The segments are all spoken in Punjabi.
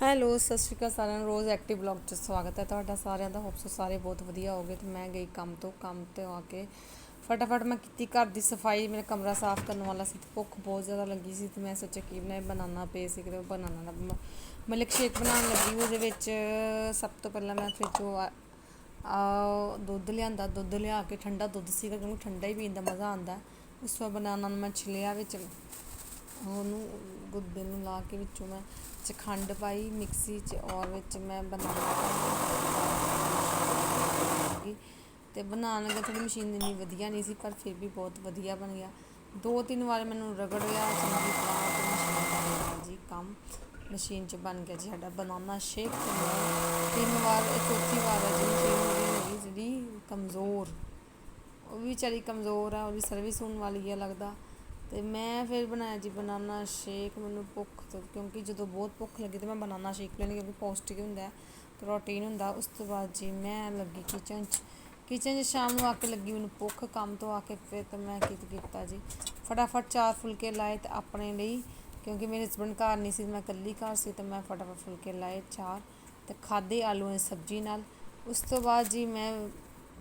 ਹੈਲੋ, ਸਤਿ ਸ਼੍ਰੀ ਅਕਾਲ ਸਾਰਿਆਂ ਨੂੰ। ਰੋਜ਼ ਐਕਟਿਵ ਬਲੌਗ 'ਚ ਸਵਾਗਤ ਹੈ ਤੁਹਾਡਾ ਸਾਰਿਆਂ ਦਾ। ਹੋਪਸ ਸਾਰੇ ਬਹੁਤ ਵਧੀਆ ਹੋਗੇ ਤੇ ਮੈਂ ਗਈ ਕੰਮ ਤੋਂ, ਕੰਮ ਤੇ ਆ ਕੇ ਫਟਾਫਟ ਮੈਂ ਕੀਤੀ ਘਰ ਦੀ ਸਫ਼ਾਈ। ਮੇਰਾ ਕਮਰਾ ਸਾਫ਼ ਕਰਨ ਵਾਲਾ ਸੀ ਤੇ ਭੁੱਖ ਬਹੁਤ ਜ਼ਿਆਦਾ ਲੱਗੀ ਸੀ ਤੇ ਮੈਂ ਸੋਚਿਆ ਕਿ ਬਣਾਏ ਬਨਾਨਾ ਪਏ ਸੀ ਕਿ ਬਨਾਨਾ ਦਾ ਮਿਲਕ ਸ਼ੇਕ ਬਣਾਉਣ ਲੱਗੀ ਉਹਦੇ ਵਿੱਚ ਸਭ ਤੋਂ ਪਹਿਲਾਂ ਮੈਂ ਫਿਰ ਜੋ ਆ, ਦੁੱਧ ਲਿਆਂਦਾ। ਦੁੱਧ ਲਿਆ ਕੇ ਠੰਡਾ ਦੁੱਧ ਸੀਗਾ, ਕਿਉਂਕਿ ਠੰਡਾ ਹੀ ਪੀਣ ਦਾ ਮਜ਼ਾ ਆਉਂਦਾ। ਉਸ ਤੋਂ ਬਾਅਦ ਬਨਾਨਾ ਨੂੰ ਮੈਂ ਛਿਲਿਆ ਵਿੱਚ। ਉਹਨੂੰ ਗੁੱਦੇ ਨੂੰ ਲਾ ਕੇ ਵਿੱਚੋਂ ਮੈਂ ਚ ਖੰਡ ਪਾਈ, ਮਿਕਸੀ 'ਚ ਔਰ ਵਿੱਚ ਮੈਂ ਬਨਾਨਾ ਪਾਈ ਤੇ ਬਣਾਉਣ ਲੱਗਾ ਥੋੜੀ ਮਸ਼ੀਨ ਇੰਨੀ ਵਧੀਆ ਨਹੀਂ ਸੀ, ਪਰ ਫਿਰ ਵੀ ਬਹੁਤ ਵਧੀਆ ਬਣ ਗਿਆ। ਦੋ ਤਿੰਨ ਵਾਰ ਮੈਨੂੰ ਰਗੜਿਆ ਚੰਗੀ ਤਰ੍ਹਾਂ ਤੇ ਮਸ਼ੀਨ ਬਣ ਗਿਆ ਜੀ, ਕੰਮ ਮਸ਼ੀਨ 'ਚ ਬਣ ਗਿਆ ਜੀ ਸਾਡਾ ਬਨਾਨਾ ਸ਼ੇਕ। ਤਿੰਨ ਵਾਰ ਇਹ ਚੌਥੀ ਵਾਰ ਹੈ ਜੀ ਮਸ਼ੀਨ ਮੇਰੀ ਹੈਗੀ ਜਿਹੜੀ ਕਮਜ਼ੋਰ। ਉਹ ਵੀ ਵਿਚਾਰੀ ਕਮਜ਼ੋਰ ਆ ਉਹਦੀ ਸਰਵਿਸ ਹੋਣ ਵਾਲੀ ਹੈ ਲੱਗਦਾ। ਅਤੇ ਮੈਂ ਫਿਰ ਬਣਾਇਆ ਜੀ ਬਨਾਨਾ ਸ਼ੇਕ, ਮੈਨੂੰ ਭੁੱਖ ਤੋਂ, ਕਿਉਂਕਿ ਜਦੋਂ ਬਹੁਤ ਭੁੱਖ ਲੱਗੀ ਤਾਂ ਮੈਂ ਬਨਾਨਾ ਸ਼ੇਕ ਲੈਂਦੀ ਕਿਉਂਕਿ ਪੌਸ਼ਟਿਕ ਹੁੰਦਾ ਪ੍ਰੋਟੀਨ ਹੁੰਦਾ, ਉਸ ਤੋਂ ਬਾਅਦ ਜੀ ਮੈਂ ਲੱਗੀ ਕਿਚਨ 'ਚ ਕਿਚਨ 'ਚ ਸ਼ਾਮ ਨੂੰ ਆ ਕੇ ਲੱਗੀ ਮੈਨੂੰ ਭੁੱਖ, ਕੰਮ ਤੋਂ ਆ ਕੇ ਫਿਰ ਤਾਂ ਮੈਂ ਕੀ ਕੀਤਾ ਜੀ, ਫਟਾਫਟ ਚਾਰ ਫੁਲਕੇ ਲਾਏ ਤੇ ਆਪਣੇ ਲਈ, ਕਿਉਂਕਿ ਮੇਰੇ ਹਸਬੰਡ ਘਰ ਨਹੀਂ ਸੀ, ਮੈਂ ਇਕੱਲੀ ਘਰ ਸੀ, ਤਾਂ ਮੈਂ ਫਟਾਫਟ ਫੁਲਕੇ ਲਾਏ ਚਾਰ, ਤੇ ਖਾਦੇ ਆਲੂਆਂ ਦੀ ਸਬਜ਼ੀ ਨਾਲ, ਉਸ ਤੋਂ ਬਾਅਦ ਜੀ ਮੈਂ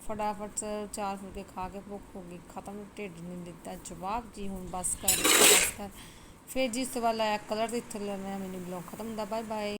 ਫਟਾਫਟ ਚਾਰ ਫੁਲਕੇ ਖਾ ਕੇ ਭੁੱਖ ਹੋ ਗਈ, ਖਤਮ, ਢਿੱਡ ਨੇ ਦਿੱਤਾ। ਜਵਾਬ ਜੀ ਹੁਣ ਬਸ ਕਰ ਬਸ ਕਰ। ਫਿਰ ਜੀ ਇਸ ਤੋਂ ਬਾਅਦ ਲਾਇਆ ਕਲਰ ਤੇ ਇੱਥੇ ਲੈਣਾ ਮੈਨੂੰ ਬਲੌਗ ਖਤਮ ਹੁੰਦਾ ਬਾਏ ਬਾਏ